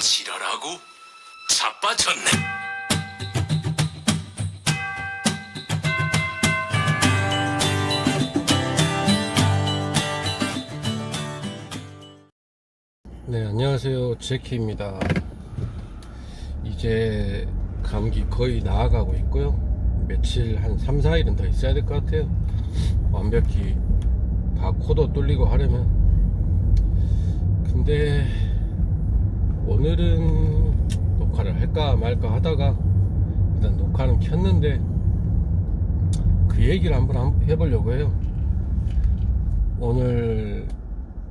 지랄하고 자빠졌네. 네, 안녕하세요. 제키입니다. 이제 감기 거의 나아가고 있고요. 며칠 한 3, 4일은 더 있어야 될 것 같아요. 완벽히 다 코도 뚫리고 하려면. 근데 오늘은 녹화를 할까 말까 하다가 일단 녹화는 켰는데 그 얘기를 한번 한- 해보려고 해요. 오늘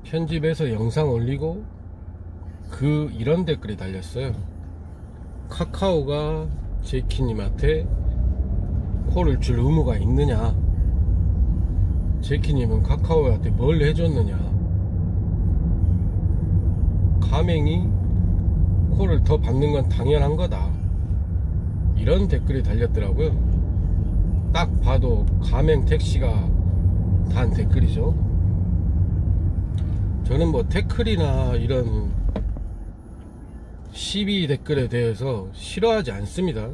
편집해서 영상 올리고 그 이런 댓글이 달렸어요. 카카오가 제키님한테 콜을 줄 의무가 있느냐? 제키님은 카카오한테 뭘 해줬느냐? 가맹이 콜을 더 받는 건 당연한 거다. 이런 댓글이 달렸더라고요. 딱 봐도 가맹 택시가 단 댓글이죠. 저는 뭐 태클이나 이런 시비 댓글에 대해서 싫어하지 않습니다.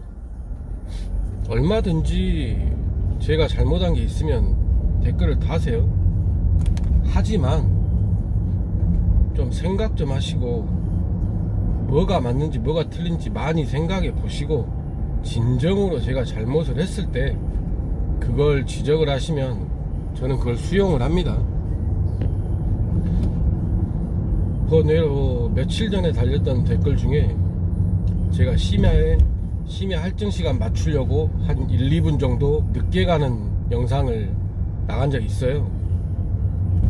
얼마든지 제가 잘못한 게 있으면 댓글을 다세요. 하지만 좀 생각 좀 하시고 뭐가 맞는지 뭐가 틀린지 많이 생각해 보시고 진정으로 제가 잘못을 했을 때 그걸 지적을 하시면 저는 그걸 수용을 합니다. 번외로 며칠 전에 달렸던 댓글 중에 제가 심야에 심야 할증 시간 맞추려고 한 1, 2분 정도 늦게 가는 영상을 나간 적이 있어요.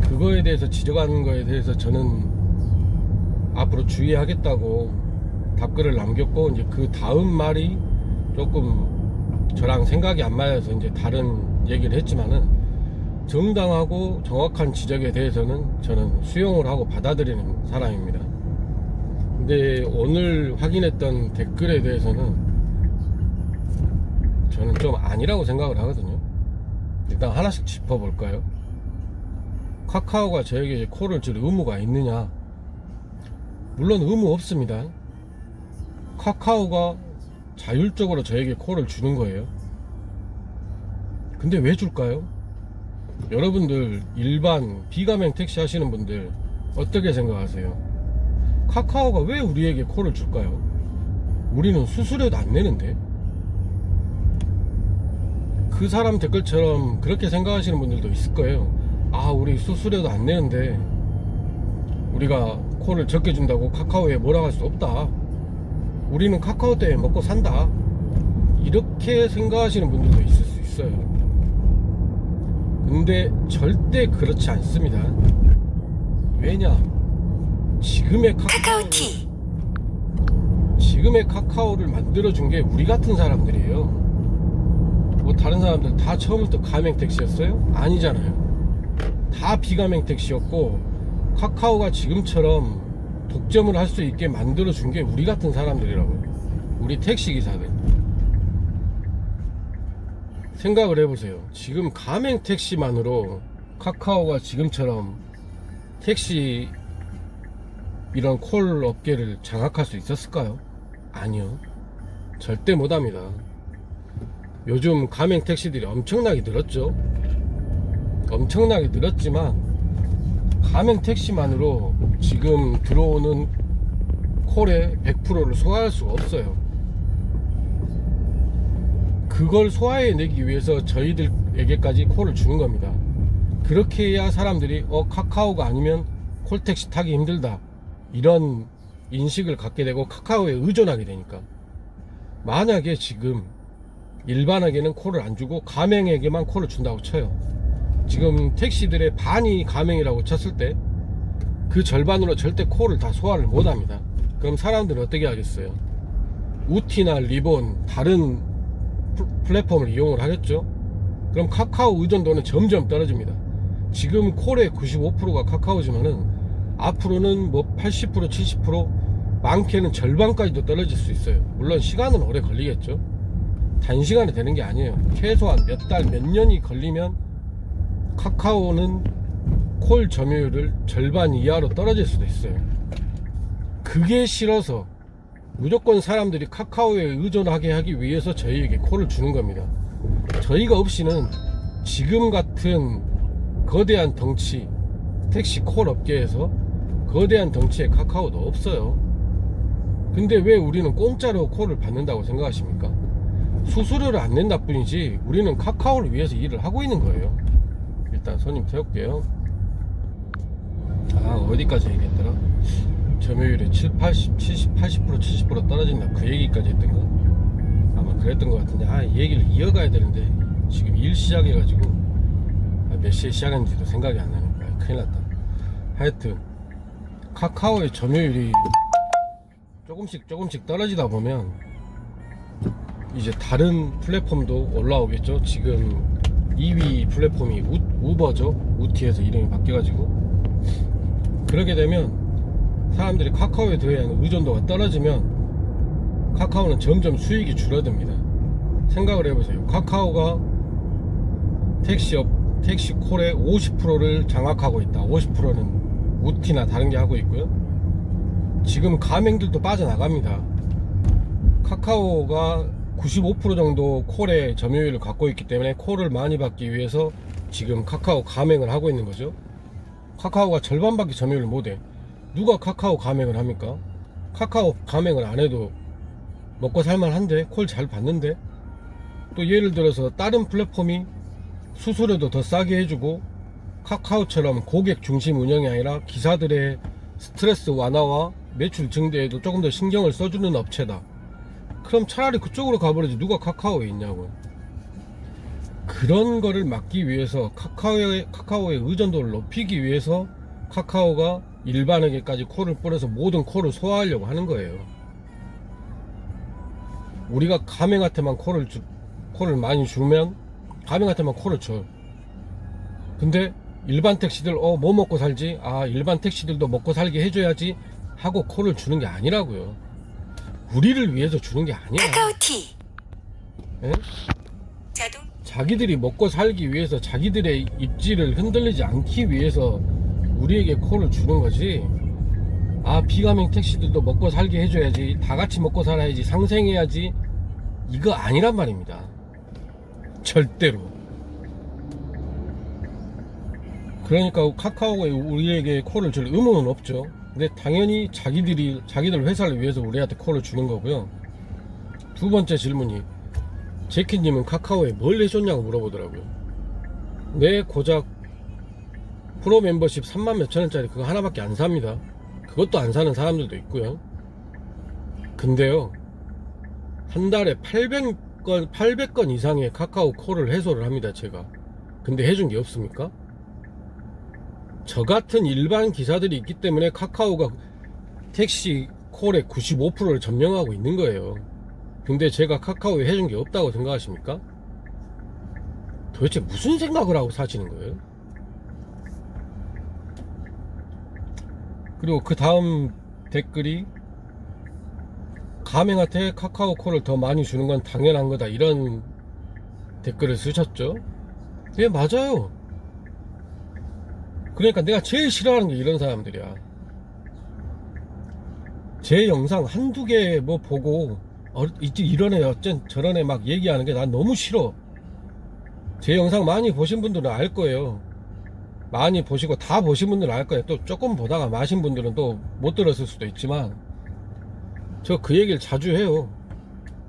그거에 대해서 지적하는 거에 대해서 저는 앞으로 주의하겠다고 답글을 남겼고 이제 그 다음 말이 조금 저랑 생각이 안 맞아서 이제 다른 얘기를 했지만은 정당하고 정확한 지적에 대해서는 저는 수용을 하고 받아들이는 사람입니다. 근데 오늘 확인했던 댓글에 대해서는 저는 좀 아니라고 생각을 하거든요. 일단 하나씩 짚어볼까요? 카카오가 저에게 콜을 줄 의무가 있느냐? 물론 의무 없습니다. 카카오가 자율적으로 저에게 콜을 주는 거예요. 근데 왜 줄까요? 여러분들 일반 비가맹 택시 하시는 분들 어떻게 생각하세요? 카카오가 왜 우리에게 콜을 줄까요? 우리는 수수료도 안 내는데 그 사람 댓글처럼 그렇게 생각하시는 분들도 있을 거예요. 아, 우리 수수료도 안 내는데 우리가 콜을 적게 준다고 카카오에 뭐라 할 수 없다. 우리는 카카오 때문에 먹고 산다. 이렇게 생각하시는 분들도 있을 수 있어요. 근데 절대 그렇지 않습니다. 왜냐? 지금의 카카오 지금의 카카오를 만들어준 게 우리 같은 사람들이에요. 뭐 다른 사람들 다 처음부터 가맹 택시였어요? 아니잖아요. 다 비가맹 택시였고 카카오가 지금처럼 독점을 할 수 있게 만들어 준 게 우리 같은 사람들이라고요. 우리 택시 기사들. 생각을 해보세요. 지금 가맹 택시만으로 카카오가 지금처럼 택시 이런 콜 업계를 장악할 수 있었을까요? 아니요. 절대 못합니다. 요즘 가맹 택시들이 엄청나게 늘었죠. 엄청나게 늘었지만 가맹 택시만으로 지금 들어오는 콜의 100%를 소화할 수가 없어요. 그걸 소화해내기 위해서 저희들에게까지 콜을 주는 겁니다. 그렇게 해야 사람들이 어 카카오가 아니면 콜택시 타기 힘들다 이런 인식을 갖게 되고 카카오에 의존하게 되니까 만약에 지금 일반에게는 콜을 안 주고 가맹에게만 콜을 준다고 쳐요. 지금 택시들의 반이 가맹이라고 쳤을 때 그 절반으로 절대 콜을 다 소화를 못 합니다. 그럼 사람들은 어떻게 하겠어요? 우티나 리본 다른 플- 플랫폼을 이용을 하겠죠? 그럼 카카오 의존도는 점점 떨어집니다. 지금 콜의 95%가 카카오지만은 앞으로는 뭐 80% 70% 많게는 절반까지도 떨어질 수 있어요. 물론 시간은 오래 걸리겠죠. 단시간에 되는 게 아니에요. 최소한 몇 달, 몇 년이 걸리면 카카오는 콜 점유율을 절반 이하로 떨어질 수도 있어요. 그게 싫어서 무조건 사람들이 카카오에 의존하게 하기 위해서 저희에게 콜을 주는 겁니다. 저희가 없이는 지금 같은 거대한 덩치 택시 콜 업계에서 거대한 덩치의 카카오도 없어요. 근데 왜 우리는 공짜로 콜을 받는다고 생각하십니까? 수수료를 안 낸다 뿐이지 우리는 카카오를 위해서 일을 하고 있는 거예요. 일단 손님 태울게요. 아 어디까지 얘기했더라? 점유율이 7, 80, 70, 80%, 70% 떨어진다 그 얘기까지 했던가? 아마 그랬던 것 같은데 아이 얘기를 이어가야 되는데 지금 일 시작해가지고 아, 몇 시에 시작했는지도 생각이 안 나니까 아, 큰일 났다 하여튼 카카오의 점유율이 조금씩 조금씩 떨어지다 보면 이제 다른 플랫폼도 올라오겠죠 지금 2위 플랫폼이 우, 우버죠 우티에서 이름이 바뀌어가지고 그렇게 되면 사람들이 카카오에 대한 의존도가 떨어지면 카카오는 점점 수익이 줄어듭니다. 생각을 해보세요. 카카오가 택시업, 택시 콜의 50%를 장악하고 있다. 50%는 우티나 다른 게 하고 있고요. 지금 가맹들도 빠져나갑니다. 카카오가 95% 정도 콜의 점유율을 갖고 있기 때문에 콜을 많이 받기 위해서 지금 카카오 가맹을 하고 있는 거죠. 카카오가 절반밖에 점유율을 못해. 누가 카카오 가맹을 합니까? 카카오 가맹을 안 해도 먹고 살만한데 콜 잘 받는데 또 예를 들어서 다른 플랫폼이 수수료도 더 싸게 해주고 카카오처럼 고객 중심 운영이 아니라 기사들의 스트레스 완화와 매출 증대에도 조금 더 신경을 써주는 업체다. 그럼 차라리 그쪽으로 가버리지 누가 카카오에 있냐고. 그런 거를 막기 위해서 카카오의, 카카오의 의존도를 높이기 위해서 카카오가 일반에게까지 콜을 뿌려서 모든 콜을 소화하려고 하는 거예요. 우리가 가맹한테만 콜을 주, 콜을 많이 주면 가맹한테만 콜을 줘. 근데 일반 택시들 어 뭐 먹고 살지? 아 일반 택시들도 먹고 살게 해줘야지 하고 콜을 주는 게 아니라고요. 우리를 위해서 주는 게 아니야. 카카오티 예? 자동 자기들이 먹고 살기 위해서 자기들의 입지를 흔들리지 않기 위해서 우리에게 콜을 주는 거지. 아, 비가맹 택시들도 먹고 살게 해줘야지. 다 같이 먹고 살아야지. 상생해야지. 이거 아니란 말입니다. 절대로. 그러니까 카카오가 우리에게 콜을 줄 의무는 없죠. 근데 당연히 자기들이, 자기들 회사를 위해서 우리한테 콜을 주는 거고요. 두 번째 질문이, 제키님은 카카오에 뭘 해줬냐고 물어보더라고요. 내 고작 프로 멤버십 3만 몇천 원짜리 그거 하나밖에 안 삽니다. 그것도 안 사는 사람들도 있고요. 근데요, 한 달에 800건, 800건 이상의 카카오 콜을 해소를 합니다, 제가. 근데 해준 게 없습니까? 저 같은 일반 기사들이 있기 때문에 카카오가 택시 콜의 95%를 점령하고 있는 거예요. 근데 제가 카카오에 해준 게 없다고 생각하십니까? 도대체 무슨 생각을 하고 사시는 거예요? 그리고 그 다음 댓글이 가맹한테 카카오 콜을 더 많이 주는 건 당연한 거다 이런 댓글을 쓰셨죠? 예 맞아요 그러니까 내가 제일 싫어하는 게 이런 사람들이야 제 영상 한두 개 뭐 보고 어, 이런 애 어쩐 저런 애 막 얘기하는 게 난 너무 싫어 제 영상 많이 보신 분들은 알 거예요 많이 보시고 다 보신 분들은 알 거예요. 또 조금 보다가 마신 분들은 또 못 들었을 수도 있지만 저 그 얘기를 자주 해요.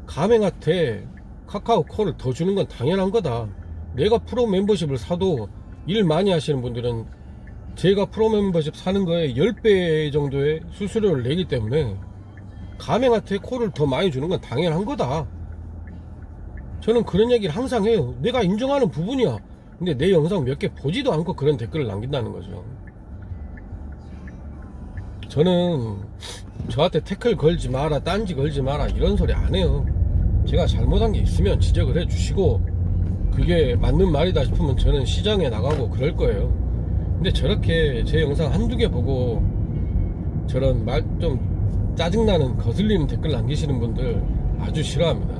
가맹한테 카카오 콜을 더 주는 건 당연한 거다. 내가 프로 멤버십을 사도 일 많이 하시는 분들은 제가 프로 멤버십 사는 거에 10배 정도의 수수료를 내기 때문에 가맹한테 콜을 더 많이 주는 건 당연한 거다. 저는 그런 얘기를 항상 해요. 내가 인정하는 부분이야. 근데 내 영상 몇 개 보지도 않고 그런 댓글을 남긴다는 거죠. 저는 저한테 태클 걸지 마라, 딴지 걸지 마라 이런 소리 안 해요. 제가 잘못한 게 있으면 지적을 해 주시고 그게 맞는 말이다 싶으면 저는 시장에 나가고 그럴 거예요. 근데 저렇게 제 영상 한두 개 보고 저런 말 좀 짜증나는 거슬리는 댓글 남기시는 분들 아주 싫어합니다.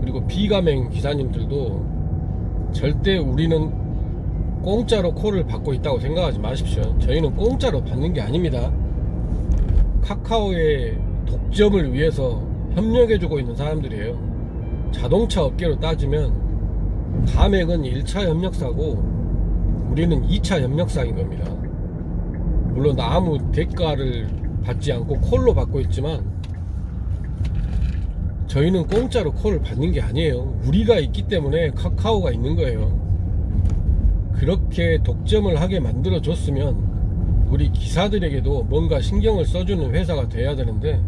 그리고 비가맹 기사님들도 절대 우리는 공짜로 콜을 받고 있다고 생각하지 마십시오. 저희는 공짜로 받는 게 아닙니다. 카카오의 독점을 위해서 협력해주고 있는 사람들이에요. 자동차 업계로 따지면 감액은 1차 협력사고 우리는 2차 협력사인 겁니다. 물론 아무 대가를 받지 않고 콜로 받고 있지만 저희는 공짜로 콜을 받는 게 아니에요. 우리가 있기 때문에 카카오가 있는 거예요. 그렇게 독점을 하게 만들어 줬으면 우리 기사들에게도 뭔가 신경을 써주는 회사가 돼야 되는데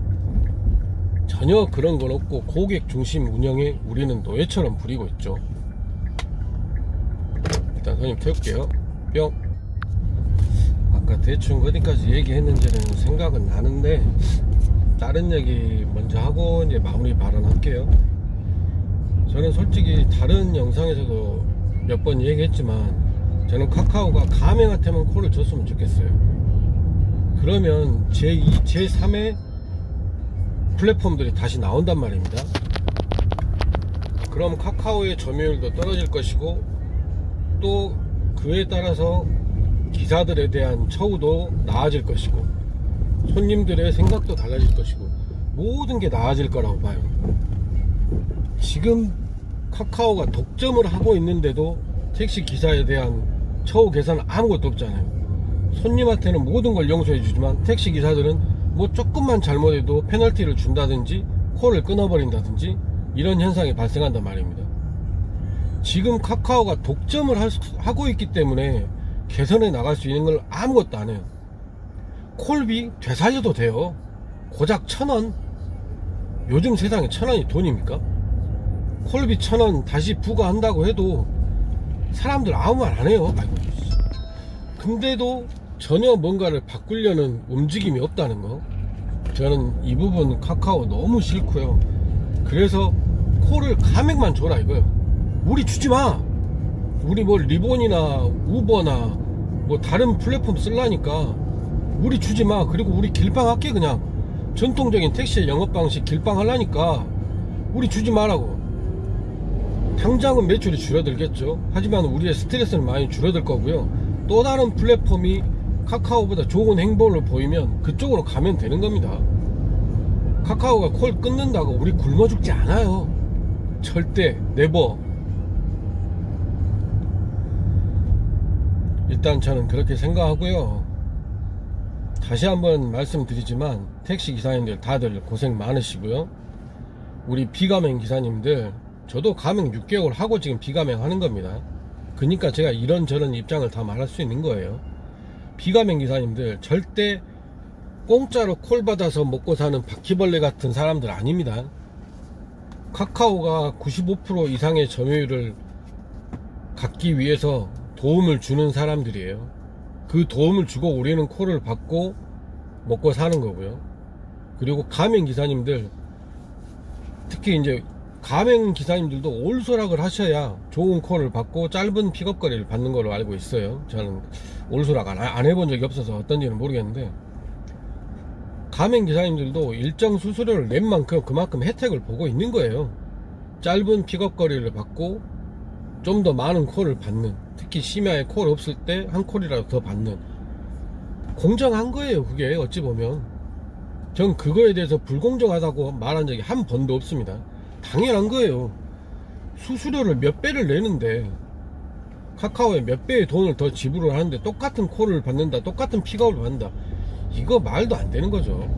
전혀 그런 건 없고 고객 중심 운영에 우리는 노예처럼 부리고 있죠. 손님 태울게요. 뿅. 아까 대충 어디까지 얘기했는지는 생각은 나는데 다른 얘기 먼저 하고 이제 마무리 발언할게요. 저는 솔직히 다른 영상에서도 몇 번 얘기했지만 저는 카카오가 가맹한테만 콜을 줬으면 좋겠어요. 그러면 제2, 제3의 플랫폼들이 다시 나온단 말입니다. 그럼 카카오의 점유율도 떨어질 것이고 또 그에 따라서 기사들에 대한 처우도 나아질 것이고 손님들의 생각도 달라질 것이고 모든 게 나아질 거라고 봐요. 지금 카카오가 독점을 하고 있는데도 택시 기사에 대한 처우 개선은 아무것도 없잖아요. 손님한테는 모든 걸 용서해 주지만 택시 기사들은 뭐 조금만 잘못해도 페널티를 준다든지 콜을 끊어버린다든지 이런 현상이 발생한단 말입니다. 지금 카카오가 독점을 할 수- 하고 있기 때문에 개선해 나갈 수 있는 걸 아무것도 안 해요. 콜비 되살려도 돼요. 고작 천 원. 요즘 세상에 천 원이 돈입니까? 콜비 천 원 다시 부과한다고 해도 사람들 아무 말 안 해요. 아이고. 근데도 전혀 뭔가를 바꾸려는 움직임이 없다는 거. 저는 이 부분 카카오 너무 싫고요. 그래서 콜을 가맹만 줘라 이거요. 우리 주지 마. 우리 뭐 리본이나 우버나 뭐 다른 플랫폼 쓸라니까 우리 주지 마. 그리고 우리 길빵 할게 그냥. 전통적인 택시의 영업 방식 길빵 하려니까 우리 주지 말라고. 당장은 매출이 줄어들겠죠. 하지만 우리의 스트레스는 많이 줄어들 거고요. 또 다른 플랫폼이 카카오보다 좋은 행보를 보이면 그쪽으로 가면 되는 겁니다. 카카오가 콜 끊는다고 우리 굶어 죽지 않아요. 절대 네버. 일단 저는 그렇게 생각하고요. 다시 한번 말씀드리지만 택시 기사님들 다들 고생 많으시고요. 우리 비가맹 기사님들 저도 가맹 6개월 하고 지금 비가맹 하는 겁니다. 그러니까 제가 이런저런 입장을 다 말할 수 있는 거예요. 비가맹 기사님들 절대 공짜로 콜 받아서 먹고 사는 바퀴벌레 같은 사람들 아닙니다. 카카오가 95% 이상의 점유율을 갖기 위해서 도움을 주는 사람들이에요. 그 도움을 주고 우리는 콜을 받고 먹고 사는 거고요. 그리고 가맹 기사님들 특히 이제 가맹 기사님들도 올소락을 하셔야 좋은 콜을 받고 짧은 픽업 거리를 받는 걸로 알고 있어요. 저는 올소락 안, 안 해본 적이 없어서 어떤지는 모르겠는데 가맹 기사님들도 일정 수수료를 낸 만큼 그만큼 혜택을 보고 있는 거예요. 짧은 픽업 거리를 받고 좀 더 많은 콜을 받는 특히 심야에 콜 없을 때 한 콜이라도 더 받는. 공정한 거예요 그게 어찌 보면. 전 그거에 대해서 불공정하다고 말한 적이 한 번도 없습니다. 당연한 거예요. 수수료를 몇 배를 내는데 카카오에 몇 배의 돈을 더 지불을 하는데 똑같은 콜을 받는다 똑같은 픽업을 받는다. 이거 말도 안 되는 거죠.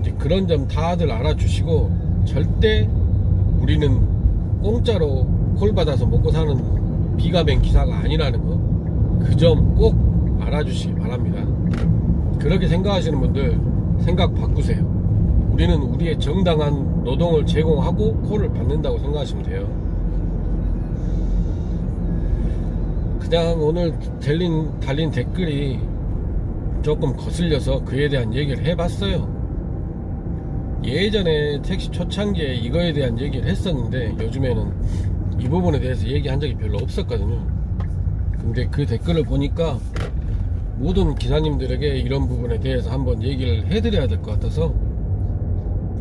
이제 그런 점 다들 알아주시고 절대 우리는 공짜로 콜 받아서 먹고 사는 비가맹 기사가 아니라는 거 그 점 꼭 알아주시기 바랍니다. 그렇게 생각하시는 분들 생각 바꾸세요. 우리는 우리의 정당한 노동을 제공하고 콜을 받는다고 생각하시면 돼요. 그냥 오늘 달린, 달린 댓글이 조금 거슬려서 그에 대한 얘기를 해봤어요. 예전에 택시 초창기에 이거에 대한 얘기를 했었는데 요즘에는 이 부분에 대해서 얘기한 적이 별로 없었거든요. 근데 그 댓글을 보니까 모든 기사님들에게 이런 부분에 대해서 한번 얘기를 해드려야 될 것 같아서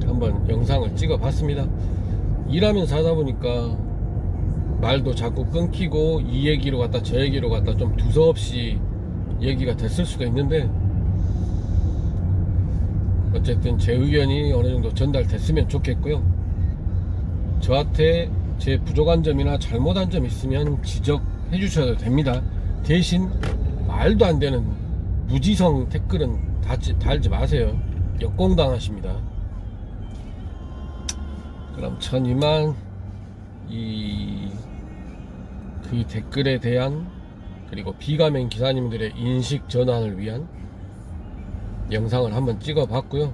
한번 영상을 찍어 봤습니다. 일하면서 하다 보니까 말도 자꾸 끊기고 이 얘기로 갔다 저 얘기로 갔다 좀 두서없이 얘기가 됐을 수도 있는데 어쨌든 제 의견이 어느 정도 전달됐으면 좋겠고요. 저한테 제 부족한 점이나 잘못한 점 있으면 지적해 주셔도 됩니다. 대신 말도 안 되는 무지성 댓글은 달지, 달지 마세요. 역공당하십니다. 그럼 전 이만 이 그 댓글에 대한 그리고 비가맹 기사님들의 인식 전환을 위한 영상을 한번 찍어 봤고요.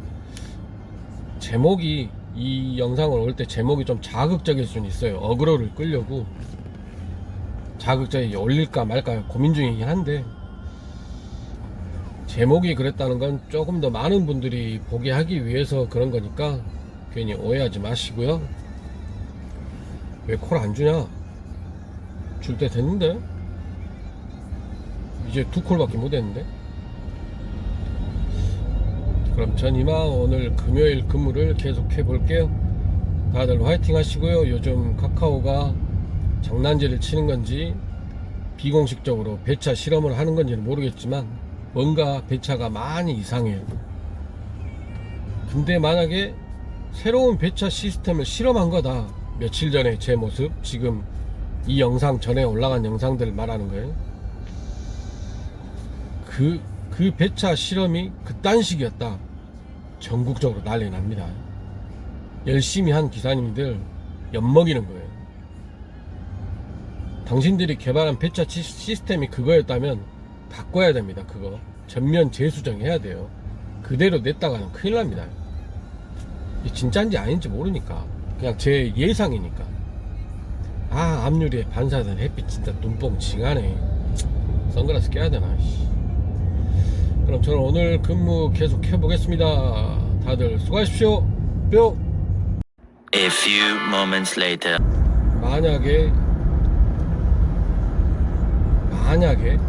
제목이 이 영상을 올 때 제목이 좀 자극적일 수는 있어요. 어그로를 끌려고 자극적이게 올릴까 말까 고민 중이긴 한데 제목이 그랬다는 건 조금 더 많은 분들이 보게 하기 위해서 그런 거니까 괜히 오해하지 마시고요. 왜 콜 안 주냐? 줄 때 됐는데? 이제 두 콜밖에 못 했는데? 그럼 전 이만 오늘 금요일 근무를 계속 해 볼게요. 다들 화이팅 하시고요. 요즘 카카오가 장난질을 치는 건지 비공식적으로 배차 실험을 하는 건지는 모르겠지만 뭔가 배차가 많이 이상해요. 근데 만약에 새로운 배차 시스템을 실험한 거다. 며칠 전에 제 모습, 지금 이 영상 전에 올라간 영상들 말하는 거예요. 그, 그 배차 실험이 그딴 식이었다. 전국적으로 난리 납니다. 열심히 한 기사님들 엿먹이는 거예요. 당신들이 개발한 배차 시- 시스템이 그거였다면 바꿔야 됩니다. 그거 전면 재수정해야 돼요. 그대로 냈다가는 큰일 납니다. 진짜인지 아닌지 모르니까 그냥 제 예상이니까 아 앞유리에 반사된 햇빛 진짜 눈뽕 징하네 선글라스 껴야 되나 씨. 그럼 저는 오늘 근무 계속 해보겠습니다 다들 수고하십시오 뿅 A few moments later. 만약에 만약에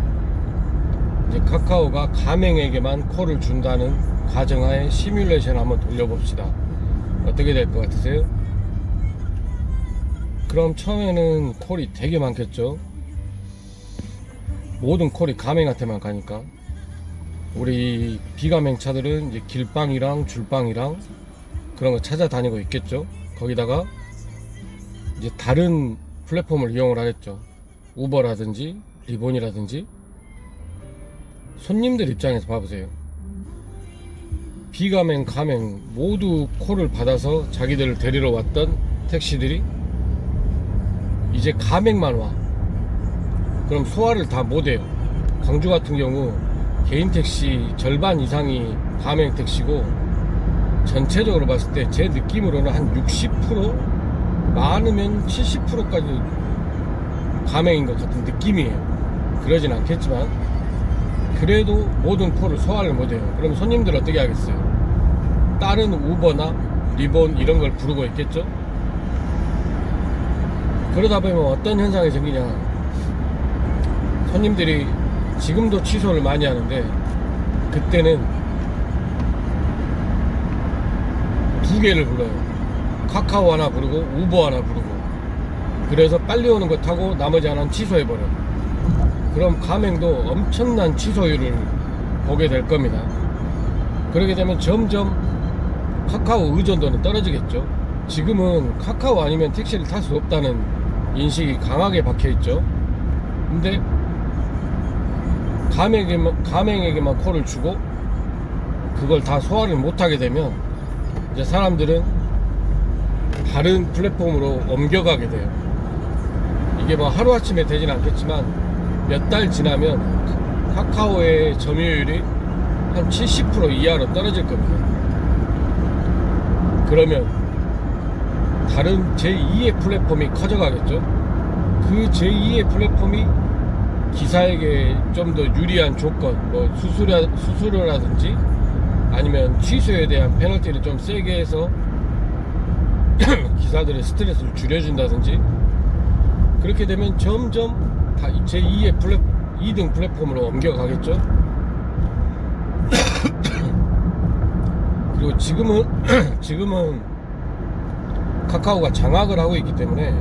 이제 카카오가 가맹에게만 콜을 준다는 가정하에 시뮬레이션 한번 돌려봅시다. 어떻게 될 것 같으세요? 그럼 처음에는 콜이 되게 많겠죠? 모든 콜이 가맹한테만 가니까 우리 비가맹 차들은 이제 길빵이랑 줄빵이랑 그런 거 찾아다니고 있겠죠? 거기다가 이제 다른 플랫폼을 이용을 하겠죠. 우버라든지 리본이라든지 손님들 입장에서 봐보세요. 비가맹, 가맹 모두 콜을 받아서 자기들을 데리러 왔던 택시들이 이제 가맹만 와. 그럼 소화를 다 못해요. 광주 같은 경우 개인 택시 절반 이상이 가맹 택시고 전체적으로 봤을 때 제 느낌으로는 한 60% 많으면 70%까지 가맹인 것 같은 느낌이에요. 그러진 않겠지만 그래도 모든 콜을 소화를 못해요. 그럼 손님들 어떻게 하겠어요? 다른 우버나 리본 이런 걸 부르고 있겠죠? 그러다 보면 어떤 현상이 생기냐 손님들이 지금도 취소를 많이 하는데 그때는 두 개를 불러요. 카카오 하나 부르고 우버 하나 부르고 그래서 빨리 오는 거 타고 나머지 하나는 취소해버려. 그럼 가맹도 엄청난 취소율을 보게 될 겁니다. 그렇게 되면 점점 카카오 의존도는 떨어지겠죠. 지금은 카카오 아니면 택시를 탈 수 없다는 인식이 강하게 박혀 있죠. 근데 가맹에게만, 가맹에게만 콜을 주고 그걸 다 소화를 못하게 되면 이제 사람들은 다른 플랫폼으로 옮겨가게 돼요. 이게 뭐 하루아침에 되진 않겠지만 몇 달 지나면 카카오의 점유율이 한 70% 이하로 떨어질 겁니다. 그러면 다른 제2의 플랫폼이 커져가겠죠? 그 제2의 플랫폼이 기사에게 좀 더 유리한 조건, 뭐 수수료, 수수료라든지 아니면 취소에 대한 페널티를 좀 세게 해서 기사들의 스트레스를 줄여준다든지 그렇게 되면 점점 다 제2의 플랫, 2등 플랫폼으로 옮겨가겠죠. 그리고 지금은 지금은 카카오가 장악을 하고 있기 때문에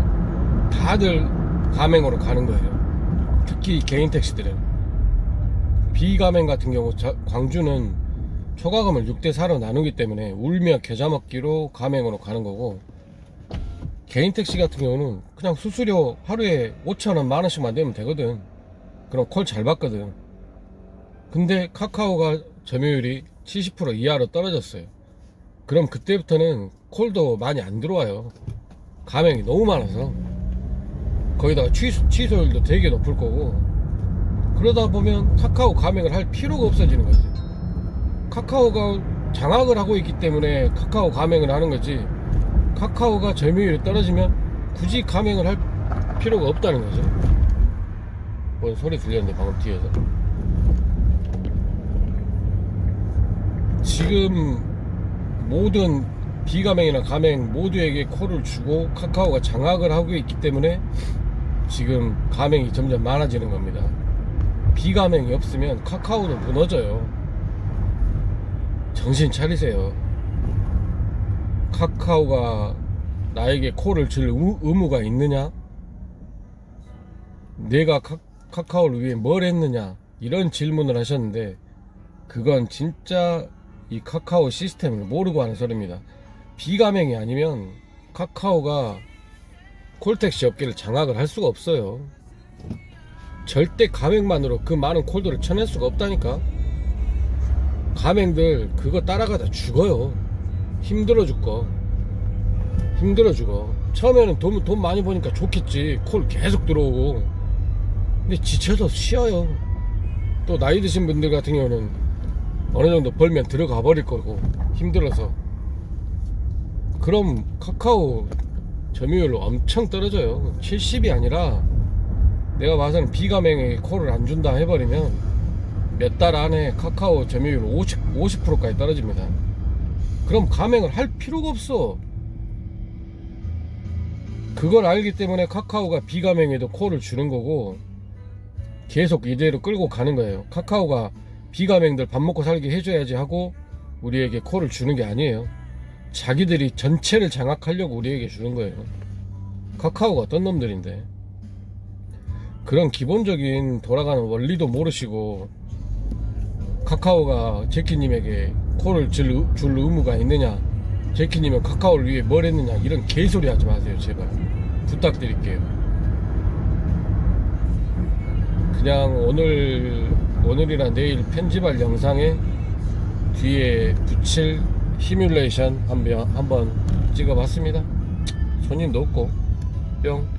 다들 가맹으로 가는 거예요. 특히 개인 택시들은 비가맹 같은 경우 자- 광주는 초과금을 6대 4로 나누기 때문에 울며 겨자 먹기로 가맹으로 가는 거고 개인 택시 같은 경우는 그냥 수수료 하루에 5천원 만원씩만 내면 되거든. 그럼 콜 잘 받거든. 근데 카카오가 점유율이 70% 이하로 떨어졌어요. 그럼 그때부터는 콜도 많이 안 들어와요. 가맹이 너무 많아서 거기다가 취소, 취소율도 되게 높을 거고. 그러다 보면 카카오 가맹을 할 필요가 없어지는 거지. 카카오가 장악을 하고 있기 때문에 카카오 가맹을 하는 거지. 카카오가 점유율이 떨어지면 굳이 가맹을 할 필요가 없다는 거죠 뭔 소리 들렸는데 방금 뒤에서. 지금 모든 비가맹이나 가맹 모두에게 콜을 주고 카카오가 장악을 하고 있기 때문에 지금 가맹이 점점 많아지는 겁니다. 비가맹이 없으면 카카오도 무너져요. 정신 차리세요. 카카오가 나에게 콜을 줄 의- 의무가 있느냐? 내가 카, 카카오를 위해 뭘 했느냐? 이런 질문을 하셨는데 그건 진짜 이 카카오 시스템을 모르고 하는 소리입니다. 비가맹이 아니면 카카오가 콜택시 업계를 장악을 할 수가 없어요. 절대 가맹만으로 그 많은 콜들을 쳐낼 수가 없다니까. 가맹들 그거 따라가다 죽어요. 힘들어 죽고. 힘들어 죽어. 처음에는 돈, 돈 많이 버니까 좋겠지. 콜 계속 들어오고. 근데 지쳐서 쉬어요. 또 나이 드신 분들 같은 경우는 어느 정도 벌면 들어가 버릴 거고 힘들어서 그럼 카카오 점유율 엄청 떨어져요. 70이 아니라 내가 봐서는 비가맹에 콜을 안 준다 해버리면 몇 달 안에 카카오 점유율 50, 50%까지 떨어집니다. 그럼 가맹을 할 필요가 없어. 그걸 알기 때문에 카카오가 비가맹에도 콜을 주는 거고 계속 이대로 끌고 가는 거예요. 카카오가 비가맹들 밥 먹고 살게 해줘야지 하고 우리에게 콜을 주는 게 아니에요. 자기들이 전체를 장악하려고 우리에게 주는 거예요. 카카오가 어떤 놈들인데. 그런 기본적인 돌아가는 원리도 모르시고 카카오가 제키님에게 콜을 줄, 의- 줄 의무가 있느냐 제키님은 카카오를 위해 뭘 했느냐 이런 개소리 하지 마세요 제발 부탁드릴게요 그냥 오늘 오늘이나 내일 편집할 영상에 뒤에 붙일 시뮬레이션 한번 찍어봤습니다. 손님도 없고 뿅.